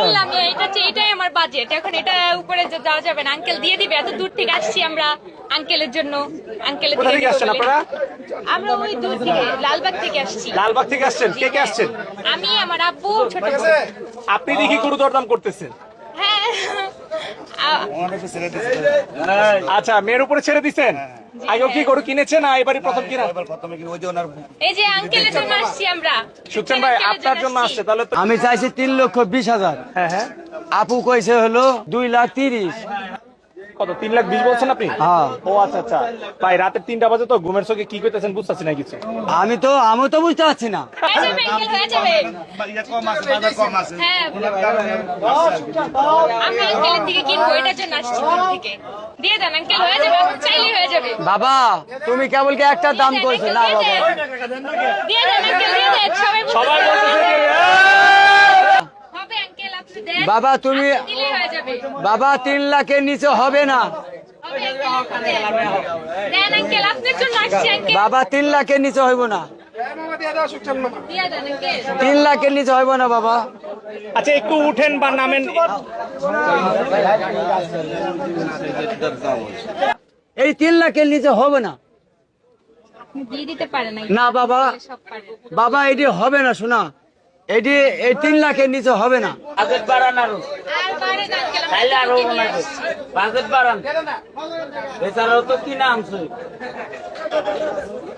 বললাম এটা এটাই আমার বাজেট এখন এটা উপরে যাওয়া যাবে না আঙ্কেল দিয়ে দিবে এত দূর থেকে আসছি আমরা আঙ্কেলের জন্য। আঙ্কেলের থেকে আসছেন আপনারা? আমরা ওই দূর থেকে লালবাগ থেকে আসছি। লালবাগ থেকে আসছেন? কে কে আসছেন? আমি আমার আব্বু ছোট আপনি দেখি গুরুদর দরদাম করতেছেন। হ্যাঁ। আচ্ছা মেয়ের উপরে ছেড়ে দিছেন? আগেও কি গরু কিনেছে না এবারে প্রথম কিনা? এই যে আঙ্কেলের জন্য আসছি আমরা। সুখচান ভাই আপনার জন্য আসছে। তাহলে আমি চাইছি তিন লক্ষ বিশ হাজার। হ্যাঁ হ্যাঁ। আপু কইছে হলো দুই লাখ তিরিশ। কত তিন লাখ বিশ বলছেন আপনি? হ্যাঁ। ও আচ্ছা আচ্ছা। ভাই রাতে তিনটা বাজে তো ঘুমের চোখে কি করতেছেন বুঝতেছি না কিছু। আমি তো আমি তো বুঝতে পারছি না। বাবা তুমি কেবল কি একটা দাম কইছো না বাবা। সবাই সবাই বুঝতেছে। বলতেছে যে, হবে আঙ্কেল আপনি দেন বাবা তুমি বাবা তিন লাখের নিচে হবে না। বাবা তিন লাখের নিচে হইব না। তিন লাখের নিচে হইব না বাবা। আচ্ছা একটু উঠেন বা নামেন। এই তিন লাখের নিচে হবে না। না বাবা। বাবা এটি হবে না শোনা। এটি এই তিন লাখের নিচে হবে না। বাজেট বাড়ান আরও। আর পারেন আঙ্কেল তাইলে আরও আমরা বাজেট বাড়ান। এছাড়াও তো কিনা আনছে।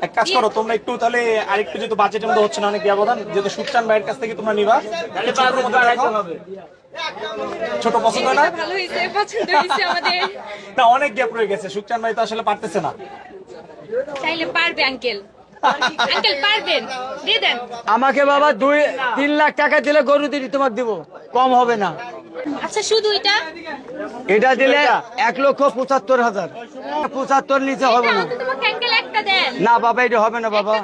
এক কাজ করো তোমরা একটু তাহলে আরেকটু যেহেতু বাজেটের মধ্যে হচ্ছে না অনেক ব্যবধান যেহেতু সুখচান ভাইয়ের কাছ থেকে তোমরা নিবা। তাহলে ছোট বাজেট বাড়াইতে হবে। ছোট পছন্দ না? না অনেক গ্যাপ রয়ে গেছে। সুখচান ভাই তো আসলে পারতেছে না। চাইলে পারবে আঙ্কেল আঙ্কেল পারবেন? দিয়ে দেন। আমাকে বাবা দুই তিন লাখ টাকা দিলে গরু দিদি তোমার দিব। কম হবে না। আচ্ছা শুধু এটা? এটা দিলে এক লক্ষ পঁচাত্তর হাজার। পঁচাত্তর নিচে হবে না। না বাবা এটা হবে না বাবা।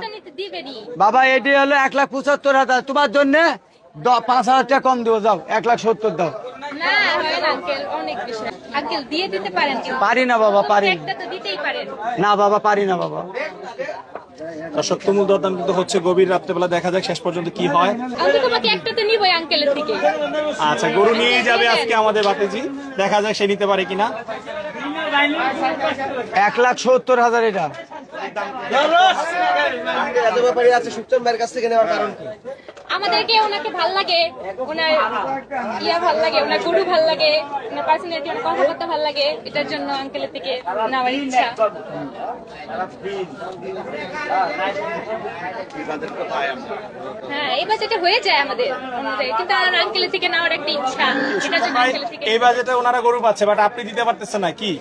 বাবা এটি হলো এক লাখ পঁচাত্তর হাজার। তোমার জন্য পাঁচ হাজার টাকা কম দেবো যাও এক লাখ সত্তর দাও। পারি না বাবা পারি না বাবা পারি না বাবা। দর্শক তুমুল দরদাম কিন্তু হচ্ছে গভীর রাত্রেবেলা। দেখা যাক শেষ পর্যন্ত কি হয়। আমি তোমাকে একটা নিবই আঙ্কেলের থেকে আচ্ছা গরু নিয়ে যাবে আজকে আমাদের বাতিজি। দেখা যাক সে নিতে পারে কিনা। এক লাখ সত্তর হাজার এটা। আমাদেরকে ওনাকে ভালো লাগে, ওনার ইয়া ভালো লাগে, ওনার গরু ভালো লাগে, ওনার পার্সোনালিটি ওনার কথাবার্তা ভালো লাগে, এটার জন্য আঙ্কেলের থেকে নেওয়ার ইচ্ছা। হ্যাঁ হয়ে যায় আমাদের কিন্তু আমার থেকে নেওয়ার একটা ইচ্ছা থেকে এই বাজেটে ওনারা গরু পাচ্ছে বাট আপনি দিতে পারতেছেন না, কি?